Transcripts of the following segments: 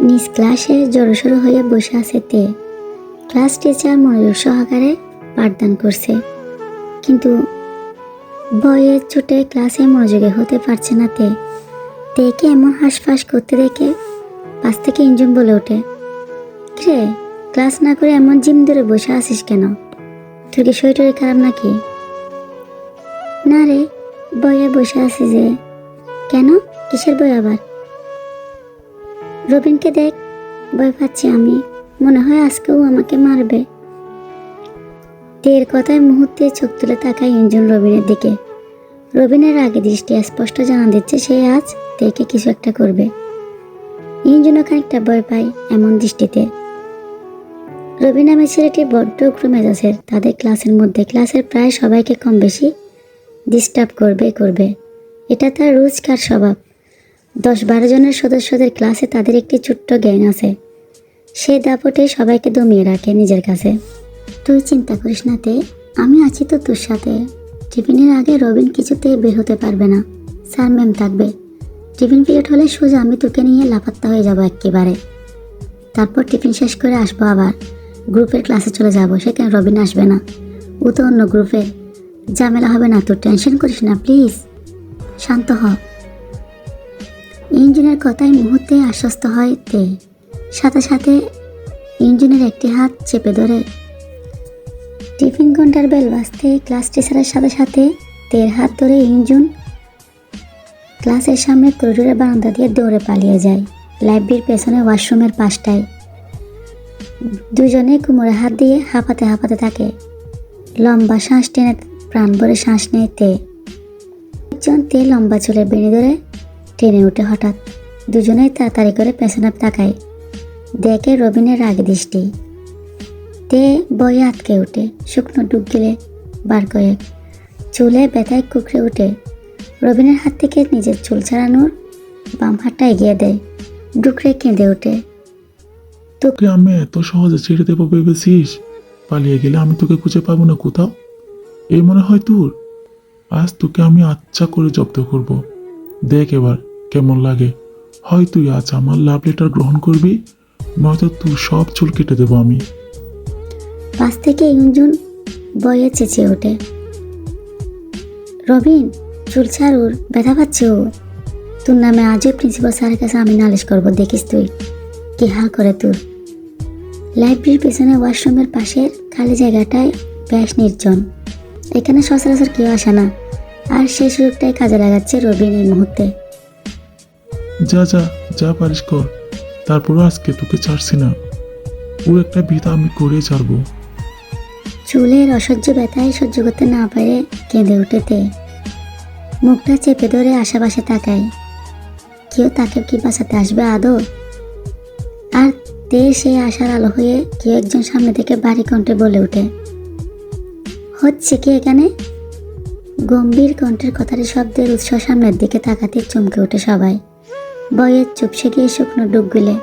নিজ ক্লাসে জড়সড় হয়ে বসে আছে তে। ক্লাস টিচার মনোযোগ সহকারে পাঠদান করছে। কিন্তু বইয়ের ছুটে ক্লাসে মনোযোগী হতে পারছে না তে। তেকে এমন হাঁসফাঁস করতে দেখে পাশ থেকে ইঞ্জুম বলে ওঠে রে ক্লাস না করে এমন জিম ধরে বসে আসিস কেন? তোর কি শরীর খারাপ নাকি? না রে, বইয়ে বসে আছি যে। কেন? কিসের বই আবার? রবিনকে দেখ ভয় পাচ্ছি আমি। মনে হয় আজকেও আমাকে মারবে। তের কথায় মুহূর্তে চোখ তুলে তাকায় ইঞ্জন রবিনের দিকে। রবিনের আগে দৃষ্টি স্পষ্ট জানা দিচ্ছে সে আজ তেকে কিছু একটা করবে। ইঞ্জনও খানিকটা ভয় পায় এমন দৃষ্টিতে। রবি নামের ছেলেটি বড্ড উগ্র মেজাজের। তাদের ক্লাসের মধ্যে ক্লাসের প্রায় সবাইকে কম বেশি ডিস্টার্ব করবে করবে। এটা তার রোজকার স্বভাব। দশ বারো জনের সদস্যদের ক্লাসে তাদের একটি ছোট্ট গ্যাং আছে। সে দাপটে সবাইকে দমিয়ে রাখে নিজের কাছে। তুই চিন্তা করিস না তে, আমি আছি তো তোর সাথে। টিফিনের আগে রবিন কিছুতেই বের হতে পারবে না। স্যার, ম্যাম থাকবে। টিফিন পিরিয়ড হলে সোজা আমি তোকে নিয়ে লাপাত্তা হয়ে যাব একেবারে। তারপর টিফিন শেষ করে আসব আবার। গ্রুপের ক্লাসে চলে যাব সেখানে রবিন আসবে না? ও তো অন্য গ্রুপে। ঝামেলা হবে না তোর, টেনশন করিস না, প্লিজ। শান্ত হ। ইঞ্জিনের কথায় মুহূর্তে আশ্বস্ত হয় তে। সাথে সাথে ইঞ্জিনের একটি হাত চেপে ধরে। টিফিন ঘণ্টার বেল বাজতে ক্লাস টিচারের সাথে সাথে তের হাত ধরে ইঞ্জুন ক্লাসের সামনে করিডোরের বারান্দা দিয়ে দৌড়ে পালিয়ে যায়। লাইব্রেরির পেছনে ওয়াশরুমের পাশটায়। দুজনে কোমরে হাত দিয়ে হাঁপাতে হাঁপাতে থাকে লম্বা শ্বাস টেনে প্রাণ ভরে শ্বাস নেয় তে। একজন তে লম্বা চুলে বেড়ে ধরে টেনে উঠে হঠাৎ। দুজনেই তাড়াতাড়ি করে পেছনে তাকায়। দেখে রবিনের রাগে দৃষ্টি। তে বয়ে আটকে ওঠে, শুকনো ডুব গেলে বার করে। চুলে ব্যথায় কুকড়ে ওঠে। রবিনের হাত থেকে নিজের চুল ছাড়ানোর বাম হাতটা এগিয়ে দেয়। ডুকরে কেঁদে ওঠে। তোকে আমি এত সহজে ছেড়ে দেবো ভেবেছিস? পালিয়ে গেলে আমি তোকে খুঁজে পাবো না কোথাও? এই মনে হয় তোর? আজ তোকে আমি আচ্ছা করে জব্দ করব। দেখ এবার, কেমন লাগে। হয় তুই আজ আমার লাভ লেটার গ্রহণ করবি, নয়তো তোর সব চুল কেটে দেবো আমি। পাশ থেকে ইঞ্জুন বয়ে চেঁচিয়ে ওঠে। রবিন, চুল ছাড় ওর, ব্যথা পাচ্ছে ও তোর নামে আজই প্রিন্সিপাল স্যারের কাছে আমি নালিশ করব, দেখিস তুই। কি হাল করে তোর? লাইব্রেরির পেছনে ওয়াশরুমের পাশের খালি জায়গাটায় বেশ নির্জন। এখানে সচরাচর কেউ আসে না আর সেই সুযোগটাই কাজে লাগাচ্ছে রবিন এই মুহূর্তে। যা যা যা পারিস কর তারপরও আজকে তোকে ছাড়ছি না। ওর একটা ভিতা আমি করে ছাড়বো। চুলের অসহ্য ব্যথায় সহ্য করতে না পারে কেঁদে উঠেতে। মুখটা চেপে ধরে আশেপাশে তাকায়। কেউ তাকে কি বাঁচাতে আসবে আদৌ? আর তে সেই আশার আলো হয়ে কেউ একজন সামনে থেকে বাড়ি কণ্ঠে বলে ওঠে, হচ্ছে কি এখানে? গম্ভীর কণ্ঠের কথাটি শব্দের উৎস সামনের দিকে তাকাতে চমকে ওঠে সবাই। বয়ের চুপসে গিয়ে শুকনো ডুব গিলে।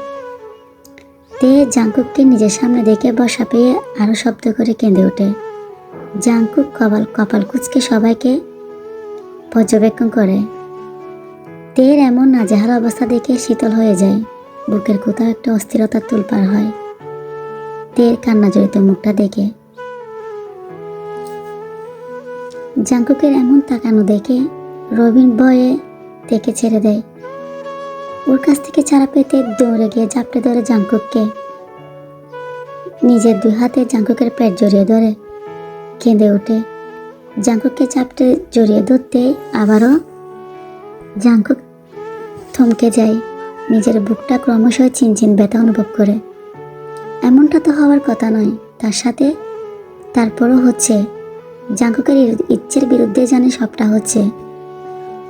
তে জাঙ্কুককে নিজের সামনে দেখে বসা পেয়ে আরও শব্দ করে কেঁদে ওঠে। জাঙ্কুক কপাল কপাল কুচকে সবাইকে পর্যবেক্ষণ করে। তের এমন নাজেহাল অবস্থা দেখে শীতল হয়ে যায়। বুকের কোথাও একটা অস্থিরতা তুলপার হয়। তের কান্না জড়িত মুখটা দেখে। জাঙ্কুকের এমন তাকানো দেখে রবিন বয়ে তেকে ছেড়ে দেয়। ওর কাছ থেকে ছাড়া পেতে দৌড়ে গিয়ে ঝাপটে ধরে জাঙ্কুককে। নিজের দুই হাতে জাঙ্কুকের পেট জড়িয়ে ধরে, কেঁদে ওঠে। জাঙ্কুককে চাপটে জড়িয়ে ধরতে আবারও জাঙ্কুক থমকে যায়। নিজের বুকটা ক্রমশ চিনচিন ব্যথা অনুভব করে। এমনটা তো হওয়ার কথা নয়। তার সাথে তারপরও হচ্ছে, জাঙ্কুকের ইচ্ছের বিরুদ্ধে জানে সবটা হচ্ছে,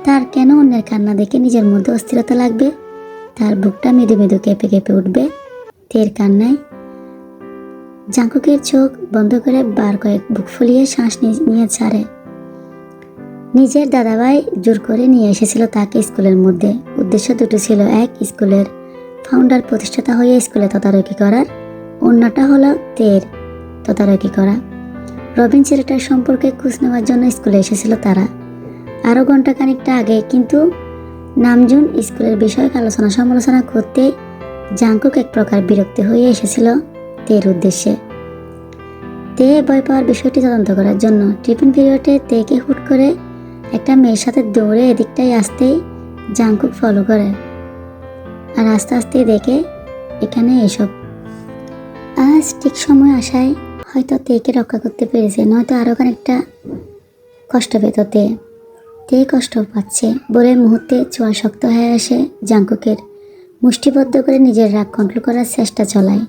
তার কেন অন্যের কান্না দেখে নিজের মধ্যে অস্থিরতা লাগবে? তার বুকটা মৃদু মৃদু কেঁপে কেঁপে উঠবে। তের কান্নায় জাঙ্কুকের চোখ বন্ধ করে বার কয়েক বুক ফুলিয়ে শ্বাস নিয়ে ছাড়ে। নিজের দাদাভাই জোর করে নিয়ে এসেছিল তাকে স্কুলের মধ্যে। উদ্দেশ্য দুটো ছিল, এক, স্কুলের ফাউন্ডার প্রতিষ্ঠাতা হয়ে স্কুলে তদারকি করার, অন্যটা হলো তের তদারকি করা। রবিন ছেলেটার সম্পর্কে খোঁজ নেওয়ার জন্য স্কুলে এসেছিল তারা। আরও ঘণ্টা খানিকটা আগে, কিন্তু নামজুন স্কুলের বিষয়ক আলোচনা সমালোচনা করতে জাঙ্কুক এক প্রকার বিরক্তি হয়ে এসেছিল তের উদ্দেশ্যে। তে ভয় পাওয়ার বিষয়টি তদন্ত করার জন্য। টিফিন পিরিয়ডে তেকে হুট করে একটা মেয়ের সাথে দৌড়ে এদিকটাই আসতেই জাঙ্কুক ফলো করে। আর আস্তে আস্তে দেখে এখানে এসব। আজ ঠিক সময় আসায় হয়তো তেকে রক্ষা করতে পেরেছে, নয়তো আরও খানিকটা কষ্ট পেত তে। তে কষ্ট পাচ্ছে। বলে মুহূর্তে চোয়া শক্ত হয়ে আসে জাঙ্কুকের মুষ্টিবদ্ধ করে নিজের রাগ কন্ট্রোল করার চেষ্টা চলায়।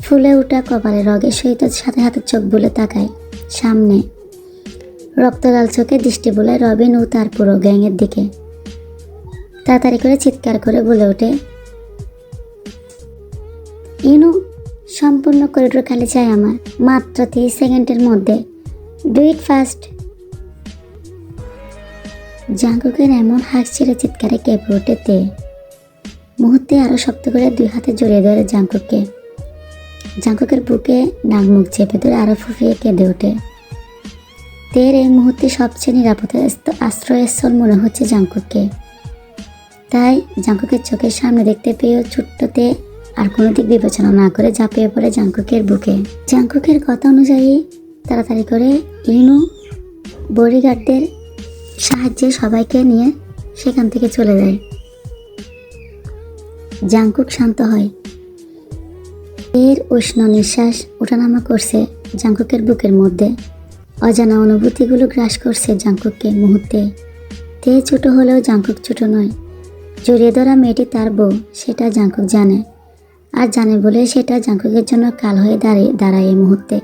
ফুলে ওঠা কপালে রগের সহিত সাথে হাতে চোখ বুলে তাকায় সামনে। রক্তলাল চোখে দৃষ্টি বলে রবিন ও তার পুরো গ্যাংয়ের দিকে। তাড়াতাড়ি করে চিৎকার করে বলে ওঠে, ইনু, সম্পূর্ণ করিডোর খালি চাই আমার, মাত্র তিরিশ সেকেন্ডের মধ্যে। Do it fast. জাঙ্কুকের এমন হাঁক ছেড়ে চিৎকারে কেঁপে ওঠে তে। মুহূর্তে আরও শক্ত করে দুই হাতে জড়িয়ে ধরে জাঙ্কুককে। জাঙ্কুকের বুকে নাক মুখ চেপে ধরে আরও ফুফিয়ে কেঁদে ওঠে। তের এই মুহূর্তে সবচেয়ে নিরাপদের স্থ- আশ্রয়স্থল মনে হচ্ছে জাঙ্কুককে তাই জাঙ্কুকের চোখের সামনে দেখতে পেয়েও ছোট্টতে আর কোনো দিক বিবেচনা না করে ঝাঁপিয়ে পড়ে জাঙ্কুকের বুকে। জাঙ্কুকের কথা অনুযায়ী তাড়াতাড়ি করে ইনু বডিগার্ডদের সাহায্যে সবাইকে নিয়ে সেখান থেকে চলে যায়। জাঙ্কুক শান্ত হয়। এর উষ্ণ নিঃশ্বাস ওঠানামা করছে জাঙ্কুকের বুকের মধ্যে। অজানা অনুভূতিগুলো গ্রাস করছে জাঙ্কুককে মুহূর্তে। তে ছোট হলেও জাঙ্কুক ছোট নয়। জড়িয়ে ধরা মেয়েটি তার বউ, সেটা জাঙ্কুক জানে। আর জানে বলে সেটা জাঙ্কুকের জন্য কাল হয়ে দাঁড়িয়ে দাঁড়ায় এই মুহূর্তে।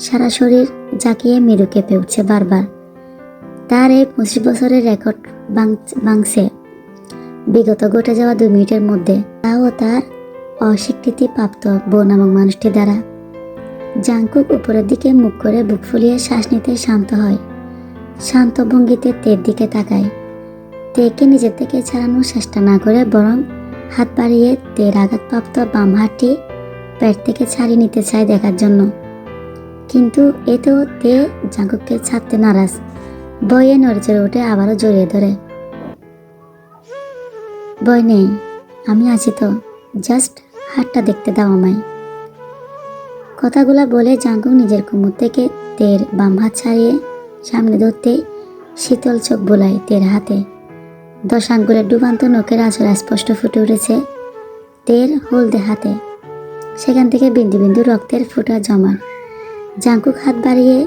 সারা শরীর জাঁকিয়ে মেরু কেঁপে উঠছে বারবার। তার এই পঁচিশ বছরের রেকর্ড ভাঙছে বিগত ঘটে যাওয়া দুই মিনিটের মধ্যে। তাও তার অস্বীকৃতি প্রাপ্ত বউ নামক মানুষটি দ্বারা জাঙ্কুক উপরের দিকে মুখ করে বুক ফুলিয়ে শ্বাস নিতে শান্ত হয়। শান্ত ভঙ্গিতে তের দিকে তাকায়। তেকে নিজের থেকে ছাড়ানোর চেষ্টা না করে বরং হাত বাড়িয়ে তের আঘাতপ্রাপ্ত বাম হাতটি পেট থেকে ছাড়িয়ে নিতে চায় দেখার জন্য। কিন্তু এতেও তে জাঙ্কুককে ছাড়তে নারাজ। বয়ে নড়ে চড়ে উঠে আবারও জড়িয়ে ধরে। ভয় নেই, আমি আছি তো, জাস্ট হাতটা দেখতে দাও আমায়। কথাগুলা বলে জাঙ্কুক নিজের কুমুর থেকে তের বাম হাত ছাড়িয়ে সামনে ধরতে শীতল চোখ বোলায় তের হাতে। দশ আঙ্গুলের ডুবান্ত নখের আঁচড় স্পষ্ট ফুটে উঠেছে তের হলদে হাতে। সেখান থেকে বিন্দু বিন্দু রক্তের ফোঁটা জমা। জাঙ্কুক হাত বাড়িয়ে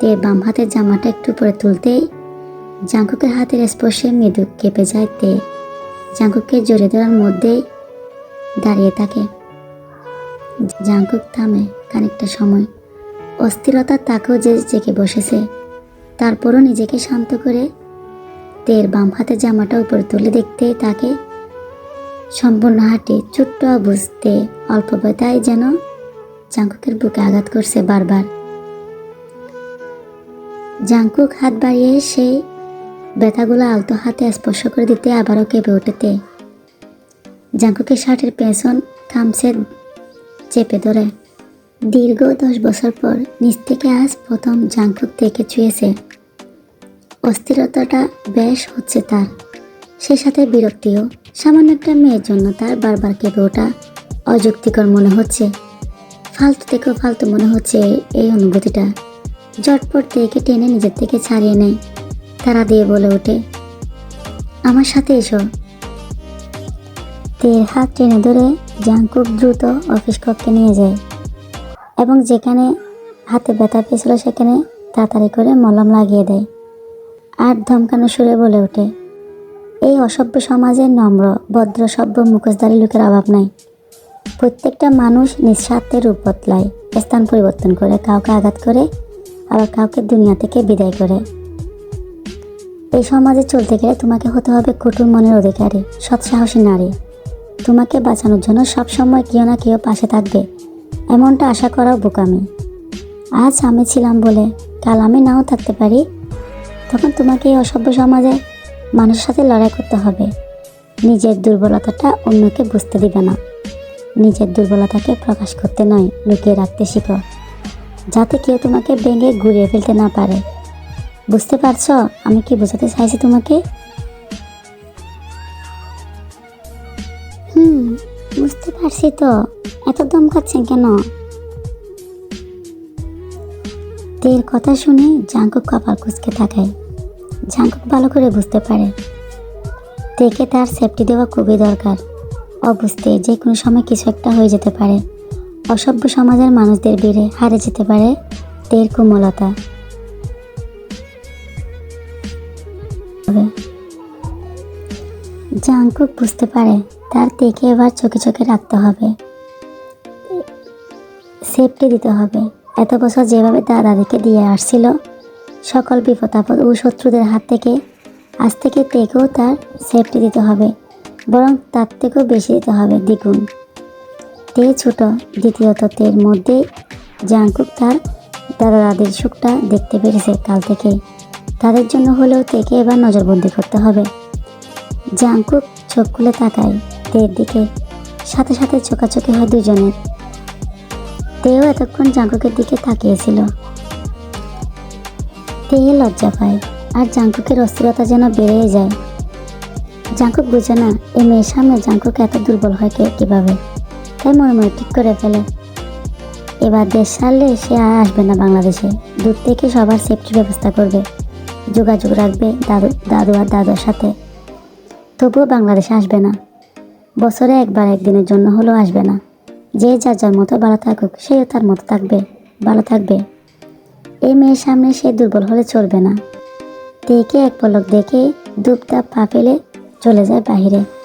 তে বাম হাতের জামাটা একটু উপরে তুলতেই জাঙ্কুকের হাতের স্পর্শে মৃদু কেঁপে যায় তে। জাঙ্কুককে জড়িয়ে ধরার মধ্যেই দাঁড়িয়ে থাকে। জাঙ্কুক থামে খানিকটা সময়। অস্থিরতা তাকেও যে জেগে বসেছে, তারপরও নিজেকে শান্ত করে তের বাম হাতে জামাটা উপরে তুলে দেখতে তাকে সম্পূর্ণ হাঁটে ছোট্ট বুঝতে অল্প ব্যথায় যেন জাঙ্কুকের বুকে আঘাত করছে বারবার। জাঙ্কুক হাত বাড়িয়ে সেই ব্যথাগুলো আলতো হাতে স্পর্শ করে দিতে আবারও কেঁপে উঠেতে জাঙ্কুকের শার্টের পেছন খামসে চেপে ধরে। দীর্ঘ দশ বছর পর নিচ থেকে আজ প্রথম জাঙ্কুক থেকে ছুঁয়েছে। অস্থিরতাটা বেশ হচ্ছে তার। সে সাথে বিরক্তিও। সামান্য একটা মেয়ের জন্য তার বারবার কেঁপে ওঠা অযুক্তিকর মনে হচ্ছে। ফালতু থেকেও ফালতু মনে হচ্ছে এই অনুভূতিটা। জটপট থেকে টেনে নিজের থেকে ছাড়িয়ে নেয়। তারা দিয়ে বলে ওঠে, আমার সাথে এসো। তের হাত টেনে ধরে জাঙ্কুক দ্রুত অফিস কক্ষে নিয়ে যায় এবং যেখানে হাতে ব্যথা পেয়েছিল সেখানে তাড়াতাড়ি করে মলম লাগিয়ে দেয় আর ধমকানো সুরে বলে ওঠে, এই অসভ্য সমাজে নম্র, ভদ্র, সভ্য, মুখোশধারী লোকের অভাব নাই। প্রত্যেকটা মানুষ নিঃস্বার্থে রূপ বদলায়, স্থান পরিবর্তন করে, কাউকে আঘাত করে, আবার কাউকে দুনিয়া থেকে বিদায় করে। এই সমাজে চলতে গেলে তোমাকে হতে হবে কঠোর মনের অধিকারী সৎসাহসী নারী। তোমাকে বাঁচানোর জন্য সবসময় কেউ না কেউ পাশে থাকবে, এমনটা আশা করাও বোকামি। আজ আমি ছিলাম বলে কাল আমি নাও থাকতে পারি, তখন তোমাকে এই অসভ্য সমাজে মানুষের সাথে লড়াই করতে হবে। নিজের দুর্বলতাটা অন্যকে বুঝতে দিবে না। নিজের দুর্বলতাকে প্রকাশ করতে নয়, লুকিয়ে রাখতে শিখো, যাতে কেউ তোমাকে ভেঙে ঘুরিয়ে ফেলতে না পারে। বুঝতে পারছ আমি কি বোঝাতে চাইছি তোমাকে? পারছি তো, এত দম খাচ্ছেন কেন? তের কথা শুনে জাঙ্কুক কপাল কুচকে তাকায়। জাঙ্কুক ভালো করে বুঝতে পারে। তেকে তার সেফটি দেওয়া খুবই দরকার। অবুঝতে যে কোনো সময় কিছু একটা হয়ে যেতে পারে। অসভ্য সমাজের মানুষদের ভিড়ে হারে যেতে পারে তের কোমলতা। জাঙ্কুক বুঝতে পারে তার তেকে এবার চোখে চোখে রাখতে হবে। সেফটি দিতে হবে। এত বছর যেভাবে তার দাদাদেরকে দিয়ে আসছিল, সকল বিপদ আপদ ও শত্রুদের হাত থেকে, আজ থেকে তেকেও তার সেফটি দিতে হবে। বরং তার থেকেও বেশি দিতে হবে। দ্বিগুণ। তে ছোট দ্বিতীয়ত তের মধ্যে জাঙ্কুক তার দাদা দাদির সুখটা দেখতে পেরেছে কাল থেকেই তাদের জন্য হলেও তেকে এবার নজরবন্দি করতে হবে। জাঙ্কুক চোখ খুলে তাকায়। তের দিকে সাথে সাথে চোখাচোখি হয় দুজনের। তেও এতক্ষণ জাঙ্কুকের দিকে তাকিয়েছিল। তে লজ্জা পায়, আর জাঙ্কুকের অস্থিরতা যেন বেড়ে যায়। জাঙ্কুক বুঝে না, এই মেয়ের সামনে জাঙ্কুক এত দুর্বল হয় কে কীভাবে? তাই মনে মনে ঠিক করে ফেলে। এবার দেশ ছাড়লে সে আর আসবে না বাংলাদেশে। দূর থেকে সবার সেফটির ব্যবস্থা করবে। যোগাযোগ রাখবে দাদু দাদু আর দাদুর সাথে। তবুও বাংলাদেশে আসবে না। বছরে একবার একদিনের জন্য হলেও আসবে না। যে যার যার মতো ভালো থাকুক, সেও তার মতো থাকবে, ভালো থাকবে। এই মেয়ের সামনে সে দুর্বল হলে চলবে না। দেখে এক পলক দেখে দুপদাপ পা ফেলে চলে যায় বাহিরে।